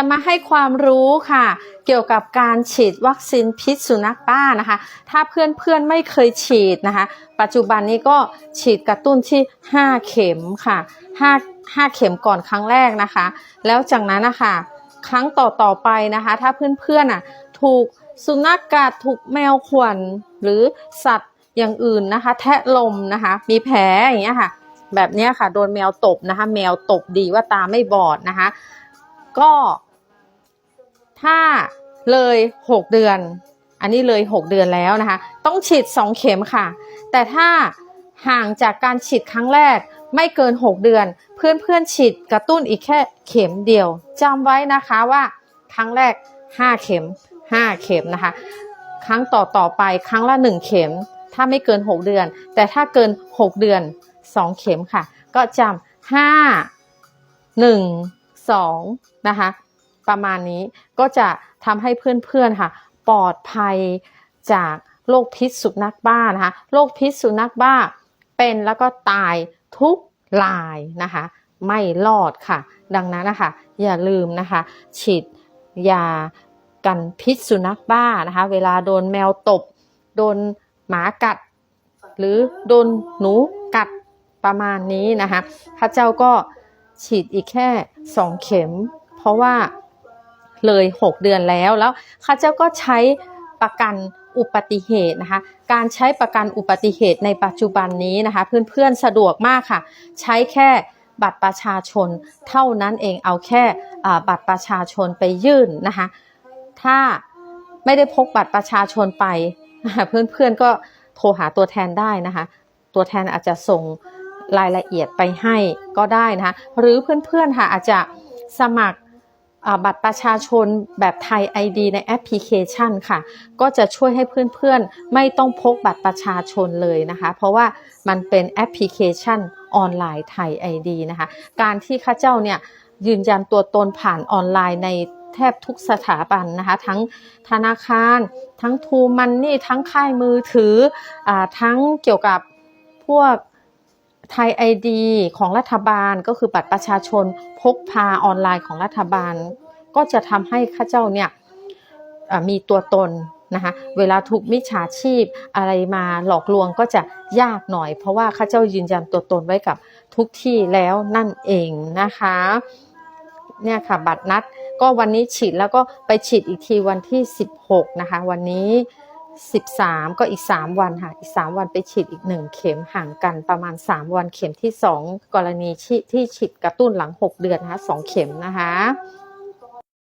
จะมาให้ความรู้ค่ะ เกี่ยวกับการฉีดวัคซีนพิษสุนัขบ้านะคะ ถ้าเพื่อนๆไม่เคยฉีดนะคะ ปัจจุบันนี้ก็ฉีดกระตุ้นที่ 5 เข็มค่ะ5 5 เข็มก่อนครั้งแรกนะคะ แล้วจากนั้นนะคะครั้งต่อๆไปนะคะ ถ้าเพื่อนๆอะถูกสุนัขกัดถูกแมวข่วนหรือสัตว์อย่างอื่นนะคะ แทะลมนะคะ มีแผลอย่างเงี้ยค่ะ แบบเนี้ยค่ะ โดนแมวตบนะคะ แมวตบดีว่าตาไม่บอดนะคะ ก็ ถ้าเลย 6 เดือน อันนี้เลย 6 เดือนแล้วนะคะ ต้องฉีด 2 เข็มค่ะ แต่ถ้าห่างจากการฉีดครั้งแรกไม่เกิน 6 เดือน เพื่อนๆฉีดกระตุ้นอีกแค่เข็มเดียวจำไว้นะคะว่าครั้งแรก 5 เข็ม 5 เข็มนะคะ ครั้งต่อต่อไปครั้งละ 1 เข็ม ถ้าไม่เกิน 6 เดือน แต่ถ้าเกิน 6 เดือน 2 เข็มค่ะ ก็จำ5 1 2 นะคะ ประมาณนี้ก็จะทำให้เพื่อนๆค่ะ ปลอดภัยจากโรคพิษสุนัขบ้านะคะโรคพิษสุนัขบ้า เป็นแล้วก็ตายทุกรายนะคะ ไม่รอดค่ะ ดังนั้นนะคะอย่าลืมนะคะ ฉีดยากันพิษสุนัขบ้านะคะ เวลาโดนแมวตบ โดนหมากัด หรือโดนหนูกัดประมาณนี้นะคะพระเจ้าก็ฉีดอีกแค่2เข็ม เพราะว่า เลย 6 เดือนแล้วแล้วข้าเจ้าก็ใช้ประกันอุบัติเหตุนะคะ การใช้ประกันอุบัติเหตุในปัจจุบันนี้นะคะ เพื่อนๆสะดวกมากค่ะ ใช้แค่บัตรประชาชนเท่านั้นเองเอาแค่บัตรประชาชนไปยื่นนะคะ ถ้าไม่ได้พกบัตรประชาชนไป เพื่อนๆก็โทรหาตัวแทนได้นะคะ ตัวแทนอาจจะส่งรายละเอียดไปให้ก็ได้นะคะ หรือเพื่อนๆค่ะอาจจะสมัคร บัตรประชาชนแบบไทย ID ในแอปพลิเคชันค่ะ ก็จะช่วยให้เพื่อนๆ ไม่ต้องพกบัตรประชาชนเลยนะคะ เพราะว่ามันเป็นแอปพลิเคชันออนไลน์ไทย ID นะคะ การที่ข้าเจ้าเนี่ยยืนยันตัวตนผ่านออนไลน์ในแทบทุกสถาบันนะคะ ทั้งธนาคาร ทั้งทูมันนี่ ทั้งค่ายมือถืออทั้งเกี่ยวกับพวกไทยไอดีของรัฐบาลก็คือบัตรประชาชนพกพาออนไลน์ของรัฐบาล ก็จะทำให้ข้าเจ้าเนี่ยมีตัวตนนะคะเวลาถูกมิจฉาชีพอะไรมาหลอกลวงก็จะยากหน่อย เพราะว่าข้าเจ้ายืนยันตัวตนไว้กับทุกที่แล้วนั่นเองนะคะเนี่ยค่ะบัตรนัดก็วันนี้ฉีดแล้วก็ไปฉีดอีกทีวันที่ 16นะคะวันนี้ 13 ก็อีก 3 วันค่ะอีก 3 วันไปฉีดอีก 1 เข็มห่างกันประมาณ 3 วันเข็มที่ 2 กรณีที่ที่ฉีดกระตุ้นหลัง 6 เดือนนะคะ2เข็มนะคะ